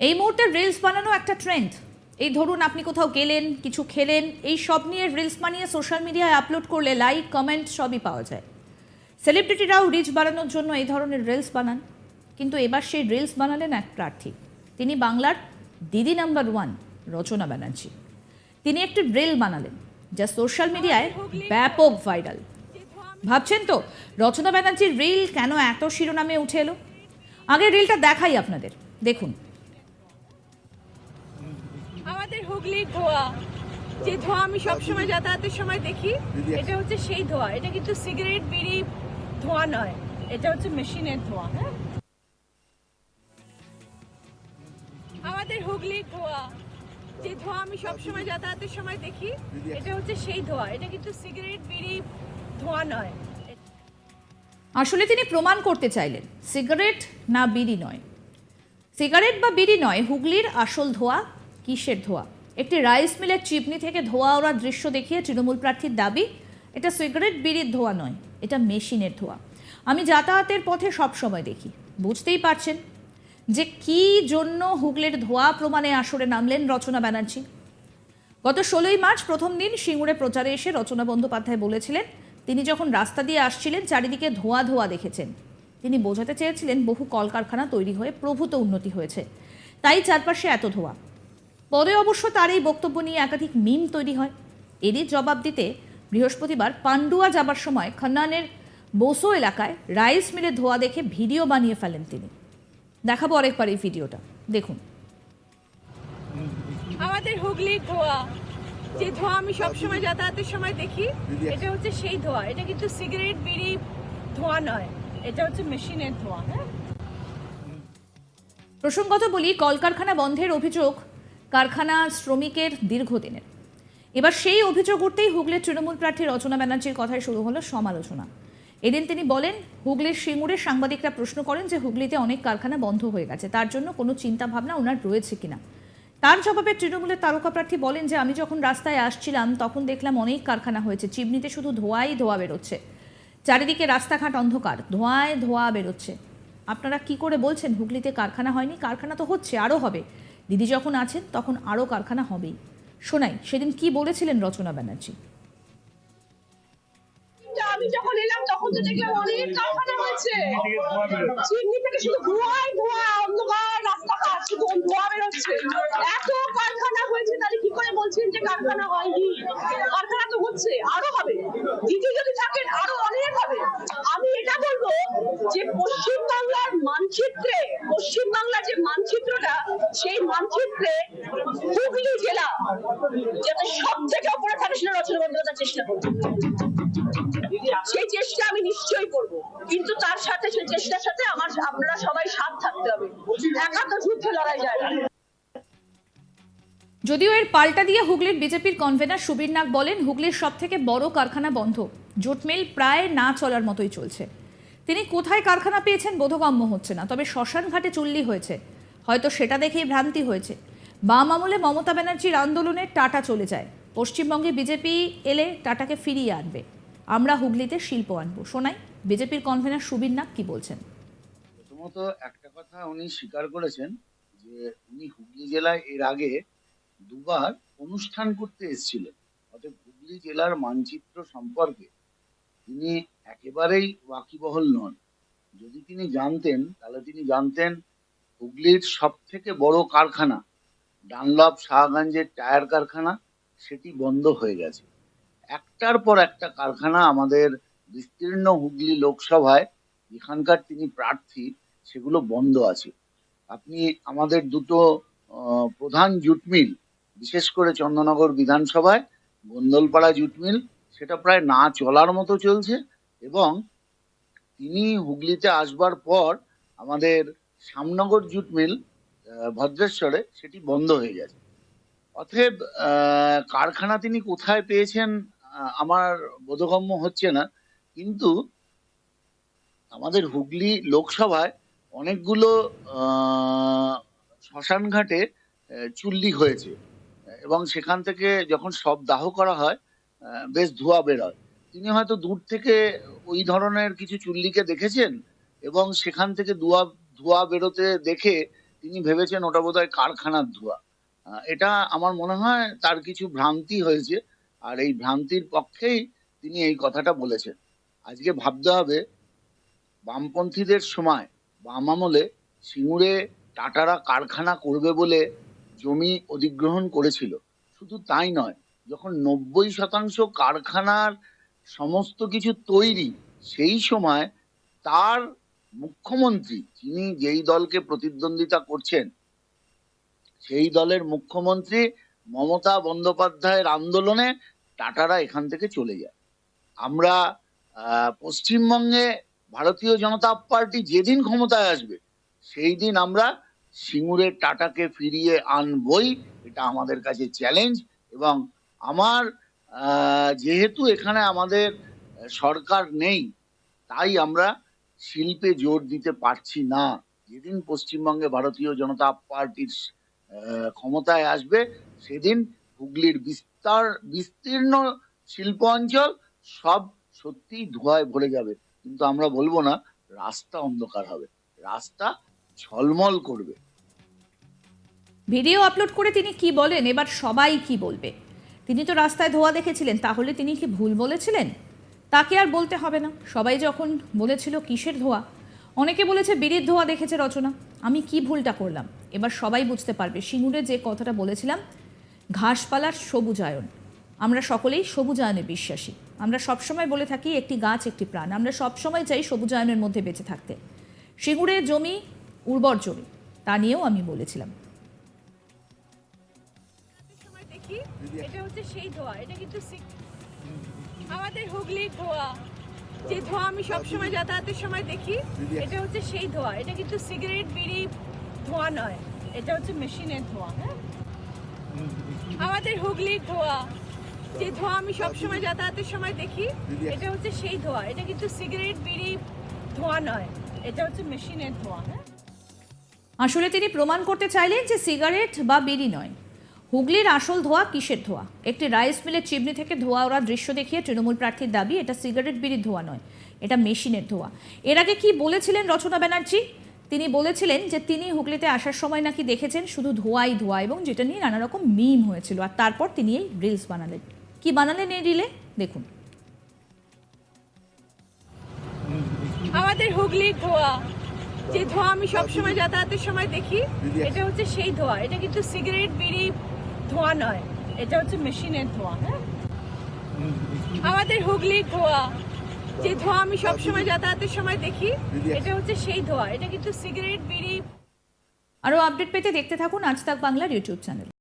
এই মুহূর্তে রিলস বানানো একটা ট্রেন্ড এই ধরুন, আপনি কোথাও গেলেন, কিছু খেলেন, এই সব নিয়ে রিলস বানিয়ে সোশ্যাল মিডিয়ায় আপলোড করলে লাইক কমেন্ট সবই পাওয়া যায়। সেলিব্রিটিরাও রিচ বাড়ানোর জন্য এই ধরনের রিলস বানান। কিন্তু এবার সেই রিলস বানালেন এক প্রার্থী। তিনি বাংলার দিদি নাম্বার ওয়ান রচনা ব্যানার্জি। তিনি একটি রিল বানালেন, যা সোশ্যাল মিডিয়ায় ব্যাপক ভাইরাল ভাবছেন তো, রচনা ব্যানার্জির রিল কেন এত শিরোনামে উঠে এলো? আগে রিলটা দেখাই আপনাদের। দেখুন আমাদের হুগলির ধোয়া যে ধোয়া আমি সবসময় যাতায়াতের সময় দেখি এটা হচ্ছে সেই ধোয়া। এটা কিন্তু সিগারেট বিড়ি ধোয়া নয় এটা হচ্ছে মেশিনের ধোয়া হ্যাঁ? আমাদের হুগলির ধোয়া যে ধোয়া আমি সবসময় যাতায়াতের সময় দেখি এটা হচ্ছে সেই ধোয়া। এটা কিন্তু সিগারেট বিড়ি ধোয়া নয়। আসলে তিনি প্রমাণ করতে চাইলেন সিগারেট না বিড়ি নয়। সিগারেট বা বিড়ি নয় হুগলির আসল ধোয়া কিসের ধোয়া? একটি রাইস মিলের চিপনি থেকে ধোয়া ওড়ার দৃশ্য দেখিয়ে তৃণমূল প্রার্থীর দাবি, এটা সিগারেট বিড়ির ধোয়া নয়, এটা মেশিনের ধোয়া। আমি যাতায়াতের পথে সব সময় দেখি, বুঝতেই পারছেন? যে কি জন্য হুগলির ধোয়া প্রমাণে আসরে নামলেন রচনা ব্যানার্জি। গত ষোলোই মার্চ প্রথম দিন সিঙ্গুরে প্রচারে এসে রচনা বন্দ্যোপাধ্যায় বলেছিলেন, তিনি যখন রাস্তা দিয়ে আসছিলেন, চারিদিকে ধোঁয়া ধোঁয়া দেখেছেন। তিনি বোঝাতে চেয়েছিলেন বহু কলকারখানা তৈরি হয়ে প্রভূত উন্নতি হয়েছে। তাই চারপাশে এত ধোঁয়া। পরে অবশ্য তার এই বক্তব্য নিয়ে একাধিক মিম তৈরি হয়। এরই জবাব দিতে বৃহস্পতিবার পান্ডুয়া যাবার সময় খন্নানের বোসো এলাকায় রাইস মিলের ধোঁয়া দেখে ভিডিও বানিয়ে ফেলেন তিনি। দেখাবো আরেকবার এই ভিডিওটা। দেখুন। আমাদের হুগলির ধোয়া। যে ধোয়া আমি সবসময় যাতায়াতের সময় দেখি এটা হচ্ছে সেই ধোয়া। এটা কিন্তু সিগারেট বিড়ি ধোয়া নয়। এটা হচ্ছে মেশিনের ধোয়া হ্যাঁ? প্রসঙ্গত বলি কলকারখানা বন্ধের অভিযোগ কারখানা শ্রমিকের দীর্ঘদিনের। এবার সেই অভিযোগ উঠতেই হুগলির তৃণমূল প্রার্থী রচনা ব্যানার্জির কথায় শুরু হলো সমালোচনা। এদিন তিনি বলেন, হুগলির সিঙ্গুরে সাংবাদিকরা প্রশ্ন করেন যে হুগলিতে অনেক কারখানা বন্ধ হয়ে গেছে, তার জন্য কোনো চিন্তা ভাবনা ওনার রয়েছে কিনা। তার জবাবে তৃণমূলের তারকা প্রার্থী বলেন যে, আমি যখন রাস্তায় আসছিলাম, তখন দেখলাম অনেক কারখানা হয়েছে, চিমনিতে শুধু ধোঁয়াই ধোঁয়া বেরোচ্ছে। চারিদিকে রাস্তাঘাট অন্ধকার, ধোঁয়ায় ধোঁয়া বেরোচ্ছে। আপনারা কি করে বলছেন, হুগলিতে কারখানা হয়নি? কারখানা তো হচ্ছে আরও হবে। দিদি যখন আছেন তখন আরও কারখানা হবেই। শোনাই সেদিন কি বলেছিলেন রচনা ব্যানার্জি? কিন্তু আমি যখন এলাম তখন তো দেখলাম অনেক কারখানা হয়েছে। চিমনি থেকে শুধু ধোঁয়াই ধোঁয়া অন্ধকার রাস্তাঘাট শুধু ধোঁয়া বেরোচ্ছে এত কারখানা হয়েছে তাহলে কি করে বলছেন যে কারখানা হয়নি কারখানা তো হচ্ছে আরও হবে দিদি যদি থাকেন আরও অনেক হবে আমি এটা বলব যে পশ্চিম বাংলার মানচিত্রে পশ্চিম বাংলার যে মানচিত্রটা সেই মানচিত্রে হুগলি জেলা যাতে সব থেকে উপরে থাকে সেটা রচনা বন্দ্যোপাধ্যায় চেষ্টা করবে সেই চেষ্টা আমি নিশ্চয়ই করব। কিন্তু তার সাথে সেই চেষ্টার সাথে আমার আপনারা সবাই সাথ থাকতে হবে। একা তো যুদ্ধে লড়াই যায় না। যদিও এর পাল্টা দিয়ে হুগলির বিজেপির কনভেনার সুবীর নাগ বলেন, হুগলির সব থেকে বড় কারখানা বন্ধ। জোট মিল প্রায় না চলার মতোই চলছে। তিনি কোথায় কারখানা পেয়েছেন, বোধগম্য হচ্ছে না। তবে শ্মশান ঘাটে চুল্লি হয়েছে। হয়তো সেটা দেখেই ভ্রান্তি হয়েছে। বাম আমলে মমতা ব্যানার্জির আন্দোলনে টাটা চলে যায়। পশ্চিমবঙ্গে বিজেপি এলে টাটাকে ফিরিয়ে আনবে। আমরা হুগলিতে শিল্প আনব। শোনাই বিজেপির কনভেনার সুবীর নাগ কি বলছেন? প্রথমত একটা কথা উনি স্বীকার করেছেন যে উনি হুগলি জেলায় এর আগে দুবার অনুষ্ঠান করতে এসেছিলেন। অর্থাৎ হুগলি জেলার মানচিত্র সম্পর্কে তিনি একেবারেই ওয়াকিবহল নন। যদি তিনি জানতেন, তাহলে তিনি জানতেন হুগলির সব থেকে বড় কারখানা, ডানলপ শাহগঞ্জের টায়ার কারখানা, সেটি বন্ধ হয়ে গেছে। একটার পর একটা কারখানা আমাদের বিস্তীর্ণ হুগলি লোকসভায়, যেখানকার তিনি প্রার্থী, সেগুলো বন্ধ আছে। আপনি আমাদের দুটো প্রধান জুট মিল, বিশেষ করে চন্দ্রনগর বিধানসভায়, গোন্দলপাড়া জুট মিল, সেটা প্রায় না চলার মতো চলছে এবং তিনি হুগলিতে আসবার পর আমাদের শ্যামনগর জুট মিল ভদ্রেশ্বরে সেটি বন্ধ হয়ে গেছে। অতএব কারখানা তিনি কোথায় পেয়েছেন আমার বোধগম্য হচ্ছে না। কিন্তু আমাদের হুগলি লোকসভায় অনেকগুলো আহ, শ্মশান ঘাটে আহ, চুল্লি হয়েছে। এবং সেখান থেকে যখন সব দাহ করা হয় বেশ ধোঁয়া বেরোয়। তিনি হয়তো দূর থেকে ওই ধরনের কিছু চুল্লিকে দেখেছেন এবং সেখান থেকে ধোঁয়া ধোঁয়া বেরোতে দেখে তিনি ভেবেছেন ওটা বোধহয় কারখানার ধোঁয়া। এটা আমার মনে হয় তার কিছু ভ্রান্তি হয়েছে, আর এই ভ্রান্তির পক্ষেই তিনি এই কথাটা বলেছেন। আজকে ভাবতে হবে, বামপন্থীদের সময় বাম আমলে সিঙ্গুরে টাটারা কারখানা করবে বলে জমি অধিগ্রহণ করেছিল। শুধু তাই নয়, যখন নব্বই শতাংশ কারখানার সমস্ত কিছু তৈরি, সেই সময় তার মুখ্যমন্ত্রী যিনি যেই দলকে প্রতিদ্বন্দ্বিতা করছেন, সেই দলের মুখ্যমন্ত্রী মমতা বন্দ্যোপাধ্যায়ের আন্দোলনে টাটারা এখান থেকে চলে যায়। আমরা পশ্চিমবঙ্গে ভারতীয় জনতা পার্টি যেদিন ক্ষমতায় আসবে, সেই দিন আমরা সিঙ্গুরের টাটাকে ফিরিয়ে আনবই, এটা আমাদের কাছে চ্যালেঞ্জ এবং আমার যেহেতু এখানে আমাদের সরকার নেই, তাই আমরা শিল্পে জোর দিতে পারছি না। যেদিন পশ্চিমবঙ্গে ভারতীয় জনতা পার্টির ক্ষমতায় আসবে, সেদিন হুগলির বিস্তার, বিস্তীর্ণ শিল্প অঞ্চল সব সত্যিই ধোঁয়ায় ভরে যাবে। কিন্তু আমরা বলব না, রাস্তা অন্ধকার হবে। রাস্তা ঝলমল করবে। ভিডিও আপলোড করে তিনি কি বলেন? এবার সবাই কি বলবে? তিনি তো রাস্তায় ধোয়া দেখেছিলেন, তাহলে তিনি কি ভুল বলেছিলেন? তাকে আর বলতে হবে না। সবাই যখন বলেছিল কিসের ধোয়া, অনেকে বলেছে বিড়ির ধোয়া দেখেছে রচনা। আমি কি ভুলটা করলাম? এবার সবাই বুঝতে পারবে, সিঙ্গুরে যে কথাটা বলেছিলাম, ঘাসপালার সবুজায়ন। আমরা সকলেই সবুজায়নে বিশ্বাসী। আমরা সবসময় বলে থাকি, একটি গাছ, একটি প্রাণ। আমরা সবসময় চাই সবুজায়নের মধ্যে বেঁচে থাকতে। সিঙ্গুরের জমি, উর্বর জমি, তা নিয়েও আমি বলেছিলাম। এটা হচ্ছে সেই ধোয়া। এটা কিন্তু আমাদের হুগলির ধোয়া। যে ধোয়া আমি সবসময় যাতায়াতের সময় দেখি এটা হচ্ছে সেই ধোয়া। এটা কিন্তু সিগারেট বিড়ি ধোয়া নয়। এটা হচ্ছে মেশিনের ধোয়া হ্যাঁ? আমাদের হুগলির ধোয়া। যে ধোয়া আমি সবসময় যাতায়াতের সময় দেখি এটা হচ্ছে সেই ধোয়া। এটা কিন্তু সিগারেট বিড়ি ধোয়া নয়। এটা হচ্ছে মেশিনের ধোয়া হ্যাঁ? আসলে তিনি প্রমাণ করতে চাইলেন যে সিগারেট বা বিড়ি নয়। হুগলির আসল ধোয়া কিসের ধোয়া? একটি রাইস মিলের চিমনি থেকে ধোয়া ওরা দৃশ্য দেখিয়ে তৃণমূল প্রার্থীর দাবি এটা সিগারেট বিড়ির ধোয়া নয় এটা মেশিনের ধোয়া। এর আগে কি বলেছিলেন রচনা ব্যানার্জি? তিনি বলেছিলেন যে তিনি হুগলিতে আসার সময় নাকি দেখেছেন শুধু ধোয়াই ধোয়া এবং যেটা নিয়ে নানা রকম মিম হয়েছিল। আর তারপর তিনি এই রিলস বানালেন। কি বানালেন এই রিলে? দেখুন। আমাদের হুগলির ধোয়া। যে ধোয়া আমি সবসময় যাতায়াতের সময় দেখি এটা হচ্ছে সেই ধোয়া। এটা কিন্তু সিগারেট বিড়ি ধোয়া নয়, এটা হচ্ছে মেশিনের ধোয়া হ্যাঁ? আমাদের হুগলি ধোয়া, যে ধোয়া আমি সবসময় যাতায়াতের সময় দেখি, এটা হচ্ছে সেই ধোয়া, এটা কিন্তু সিগারেট, বিড়ি। আরও আপডেট পেতে দেখতে থাকুন আজ তাক বাংলার ইউটিউব চ্যানেল।